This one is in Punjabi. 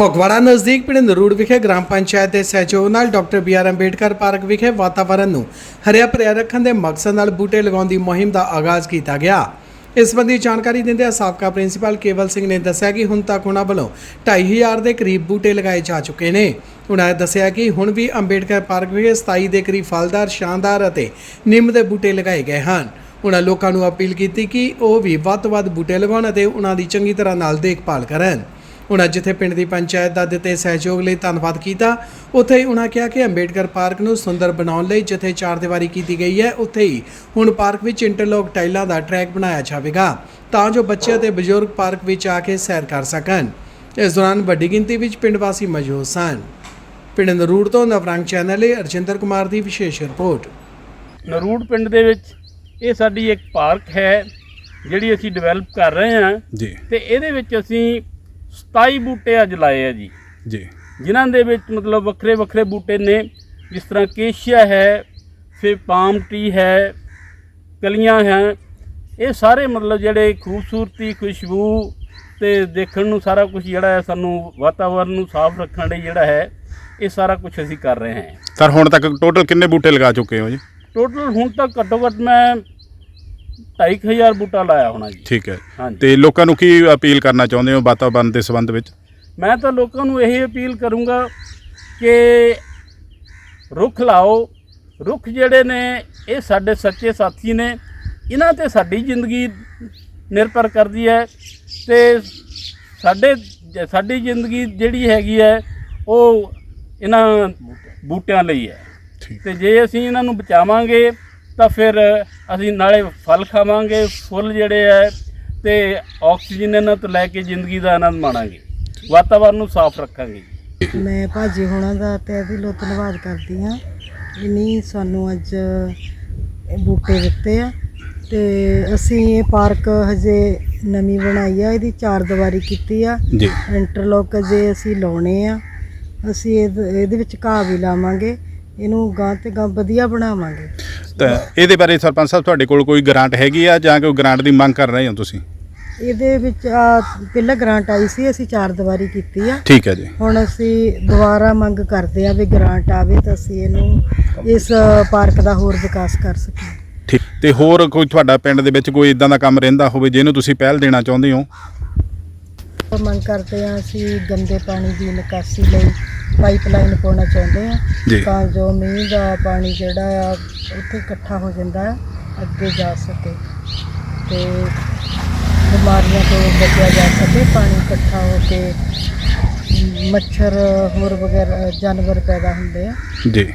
ਫਗਵਾੜਾ ਨਜ਼ਦੀਕ ਪਿੰਡ ਨਰੂੜ ਵਿਖੇ ਗ੍ਰਾਮ ਪੰਚਾਇਤ ਦੇ ਸਹਿਯੋਗ ਨਾਲ doctor B R Ambedkar park ਵਿਖੇ ਵਾਤਾਵਰਣ ਨੂੰ ਹਰਿਆ ਭਰਿਆ ਰੱਖਣ ਦੇ ਮਕਸਦ ਨਾਲ ਬੂਟੇ ਲਗਾਉਣ ਦੀ ਮੁਹਿੰਮ ਦਾ ਆਗਾਜ਼ ਕੀਤਾ ਗਿਆ। ਇਸ ਸੰਬੰਧੀ ਜਾਣਕਾਰੀ ਦਿੰਦਿਆਂ ਸਾਬਕਾ ਪ੍ਰਿੰਸੀਪਲ ਕੇਵਲ ਸਿੰਘ ਨੇ ਦੱਸਿਆ ਕਿ ਹੁਣ ਤੱਕ ਉਹਨਾਂ ਵੱਲੋਂ 2500 ਦੇ ਕਰੀਬ ਬੂਟੇ ਲਗਾਏ ਜਾ ਚੁੱਕੇ ਨੇ। ਉਹਨਾਂ ਨੇ ਦੱਸਿਆ ਕਿ ਹੁਣ ਵੀ ਅੰਬੇਡਕਰ ਪਾਰਕ ਵਿਖੇ 27 ਦੇ ਕਰੀਬ ਫਲਦਾਰ, ਸ਼ਾਨਦਾਰ ਅਤੇ ਨਿੰਮ ਦੇ ਬੂਟੇ ਲਗਾਏ ਗਏ ਹਨ। ਉਹਨਾਂ ਲੋਕਾਂ ਨੂੰ ਅਪੀਲ ਕੀਤੀ ਕਿ ਉਹ ਵੀ ਵੱਧ ਤੋਂ ਵੱਧ ਬੂਟੇ ਲਗਾਉਣ ਅਤੇ ਉਹਨਾਂ ਦੀ ਚੰਗੀ ਤਰ੍ਹਾਂ ਨਾਲ ਦੇਖਭਾਲ ਕਰਨ। ਉਹਨਾਂ ਜਿੱਥੇ ਪਿੰਡ ਦੀ ਪੰਚਾਇਤ ਦਾ ਦਿੱਤੇ ਸਹਿਯੋਗ ਲਈ ਧੰਨਵਾਦ ਕੀਤਾ ਉੱਥੇ ਹੀ ਉਹਨਾਂ ਕਿਹਾ ਕਿ ਅੰਬੇਡਕਰ ਪਾਰਕ ਨੂੰ ਸੁੰਦਰ ਬਣਾਉਣ ਲਈ ਜਿੱਥੇ ਚਾਰ ਦੀਵਾਰੀ ਕੀਤੀ ਗਈ ਹੈ ਉੱਥੇ ਹੀ ਹੁਣ ਪਾਰਕ ਵਿੱਚ ਇੰਟਰਲੋਕ ਟਾਈਲਾਂ ਦਾ ਟਰੈਕ ਬਣਾਇਆ ਜਾਵੇਗਾ ਤਾਂ ਜੋ ਬੱਚੇ ਅਤੇ ਬਜ਼ੁਰਗ ਪਾਰਕ ਵਿੱਚ ਆ ਕੇ ਸੈਰ ਕਰ ਸਕਣ। ਇਸ ਦੌਰਾਨ ਵੱਡੀ ਗਿਣਤੀ ਵਿੱਚ ਪਿੰਡ ਵਾਸੀ ਮੌਜੂਦ ਸਨ। ਪਿੰਡ ਨਰੂੜ ਤੋਂ ਨਵਰੰਗ ਚੈਨਲ ਲਈ ਅਰਜਿੰਦਰ ਕੁਮਾਰ ਦੀ ਵਿਸ਼ੇਸ਼ ਰਿਪੋਰਟ। ਨਰੂੜ ਪਿੰਡ ਦੇ ਵਿੱਚ ਇਹ ਸਾਡੀ ਇੱਕ ਪਾਰਕ ਹੈ ਜਿਹੜੀ ਅਸੀਂ ਡਿਵੈਲਪ ਕਰ ਰਹੇ ਹਾਂ। ਜੀ। ਤੇ ਇਹਦੇ ਵਿੱਚ ਅਸੀਂ 27 ਬੂਟੇ ਅੱਜ ਲਾਏ ਆ ਜੀ। ਜੀ। ਜਿਨ੍ਹਾਂ ਦੇ ਵਿੱਚ ਮਤਲਬ ਵੱਖਰੇ ਵੱਖਰੇ ਬੂਟੇ ਨੇ ਜਿਸ ਤਰ੍ਹਾਂ ਕੇਸ਼ੀਆ ਹੈ ਫਿਰ ਪਾਮ ਟੀ ਹੈ ਕਲੀਆਂ ਹੈ। ਇਹ ਸਾਰੇ ਮਤਲਬ ਜਿਹੜੇ ਖੂਬਸੂਰਤੀ ਖੁਸ਼ਬੂ ਤੇ ਦੇਖਣ ਨੂੰ ਸਾਰਾ ਕੁਝ ਜਿਹੜਾ ਹੈ ਸਾਨੂੰ ਵਾਤਾਵਰਨ ਨੂੰ ਸਾਫ਼ ਰੱਖਣ ਲਈ ਜਿਹੜਾ ਹੈ ਇਹ ਸਾਰਾ ਕੁਝ ਅਸੀਂ ਕਰ ਰਹੇ ਹਾਂ। ਸਰ ਹੁਣ ਤੱਕ ਟੋਟਲ ਕਿੰਨੇ ਬੂਟੇ ਲਗਾ ਚੁੱਕੇ ਹੋ ਜੀ? ਟੋਟਲ ਹੁਣ ਤੱਕ ਘੱਟੋ ਘੱਟ ਮੈਂ 2500 ਬੂਟਾ ਲਾਇਆ ਹੋਣਾ ਜੀ। ਠੀਕ ਹੈ। ਹਾਂਜੀ। ਤੇ ਲੋਕਾਂ ਨੂੰ ਕੀ ਅਪੀਲ ਕਰਨਾ ਚਾਹੁੰਦੇ ਹੋ ਵਾਤਾਵਰਣ ਦੇ ਸੰਬੰਧ ਵਿੱਚ? ਮੈਂ ਤਾਂ ਲੋਕਾਂ ਨੂੰ ਇਹ ਅਪੀਲ ਕਰੂੰਗਾ ਕਿ ਰੁੱਖ ਲਾਓ। ਰੁੱਖ ਜਿਹੜੇ ਨੇ ਇਹ ਸਾਡੇ ਸੱਚੇ ਸਾਥੀ ਨੇ। ਇਹਨਾਂ ਤੇ ਸਾਡੀ ਜ਼ਿੰਦਗੀ ਨਿਰਭਰ ਕਰਦੀ ਹੈ ਤੇ ਸਾਡੇ ਸਾਡੀ ਜ਼ਿੰਦਗੀ ਜਿਹੜੀ ਹੈਗੀ ਹੈ ਉਹ ਇਹਨਾਂ ਬੂਟਿਆਂ ਲਈ ਹੈ। ਤੇ ਜੇ ਅਸੀਂ ਇਹਨਾਂ ਨੂੰ ਬਚਾਵਾਂਗੇ ਤਾਂ ਫਿਰ ਅਸੀਂ ਨਾਲੇ ਫਲ ਖਾਵਾਂਗੇ ਫੁੱਲ ਜਿਹੜੇ ਹੈ ਤੇ ਆਕਸੀਜਨ ਇਹਨਾਂ ਤੋਂ ਲੈ ਕੇ ਜ਼ਿੰਦਗੀ ਦਾ ਆਨੰਦ ਮਾਣਾਂਗੇ। ਵਾਤਾਵਰਨ ਨੂੰ ਸਾਫ਼ ਰੱਖਾਂਗੇ ਮੈਂ ਭਾਜੀ ਹੋਣਾ ਦਾ ਤੇ ਦਿਲੋਂ ਧੰਨਵਾਦ ਕਰਦੀ ਹਾਂ। ਇਨੀ ਸਾਨੂੰ ਅੱਜ ਇਹ ਬੂਟੇ ਦਿੱਤੇ ਆ ਤੇ ਅਸੀਂ ਇਹ ਪਾਰਕ ਹਜੇ ਨਵੀਂ ਬਣਾਈ ਆ ਇਹਦੀ ਚਾਰ ਦੀਵਾਰੀ ਕੀਤੀ ਆ। ਜੀ। ਇੰਟਰਲੋਕ ਜੇ ਅਸੀਂ ਲਾਉਣੇ ਆ। ਅਸੀਂ ਇਹਦ- ਇਹਦੇ ਵਿੱਚ ਘਾਹ ਵੀ ਲਾਵਾਂਗੇ ਇਹਨੂੰ ਗਾਂ ਤੇ ਗਾਂ ਵਧੀਆ ਬਣਾਵਾਂਗੇ। ਤਾਂ ਇਹਦੇ ਬਾਰੇ ਸਰਪੰਚ ਸਾਹਿਬ ਤੁਹਾਡੇ ਕੋਲ ਕੋਈ ਗ੍ਰਾਂਟ ਹੈਗੀ ਆ ਜਾਂ ਕੋਈ ਗ੍ਰਾਂਟ ਦੀ ਮੰਗ ਕਰ ਰਹੇ ਹੋ ਤੁਸੀਂ? ਇਹਦੇ ਵਿੱਚ ਆ ਪਹਿਲਾਂ ਗ੍ਰਾਂਟ ਆਈ ਸੀ ਅਸੀਂ ਚਾਰ ਦੀਵਾਰੀ ਕੀਤੀ ਆ। ਠੀਕ ਹੈ ਜੀ। ਹੁਣ ਅਸੀਂ ਦੁਬਾਰਾ ਮੰਗ ਕਰਦੇ ਆ ਵੀ ਗ੍ਰਾਂਟ ਆਵੇ ਤਾਂ ਅਸੀਂ ਇਹਨੂੰ ਇਸ ਪਾਰਕ ਦਾ ਹੋਰ ਵਿਕਾਸ ਕਰ ਸਕੀਏ। ਠੀਕ। ਤੇ ਹੋਰ ਕੋਈ ਤੁਹਾਡਾ ਪਿੰਡ ਦੇ ਵਿੱਚ ਕੋਈ ਇਦਾਂ ਦਾ ਕੰਮ ਰਹਿੰਦਾ ਹੋਵੇ ਜਿਹਨੂੰ ਤੁਸੀਂ ਪਹਿਲ ਦੇਣਾ ਚਾਹੁੰਦੇ ਹੋ? ਮੰਗ ਕਰਦੇ ਆ ਅਸੀਂ ਗੰਦੇ ਪਾਣੀ ਦੀ ਨਿਕਾਸੀ ਲਈ ਪਾਈਪਲਾਈਨ ਪਾਉਣਾ ਚਾਹੁੰਦੇ ਜੀ। ਆ ਤਾਂ ਜੋ ਮੀਂਹ ਦਾ ਪਾਣੀ ਜਿਹੜਾ ਆ ਉੱਥੇ ਇਕੱਠਾ ਹੋ ਜਾਂਦਾ ਆ ਅੱਗੇ ਜਾ ਸਕੇ। ਤੇ ਬਿਮਾਰੀਆਂ ਤੋਂ ਬਚਿਆ ਜਾ ਸਕੇ ਪਾਣੀ ਇਕੱਠਾ ਹੋ ਕੇ ਮੱਛਰ ਹੋਰ ਵਗੈਰਾ ਜਾਨਵਰ ਪੈਦਾ ਹੁੰਦੇ ਆ। ਜੀ।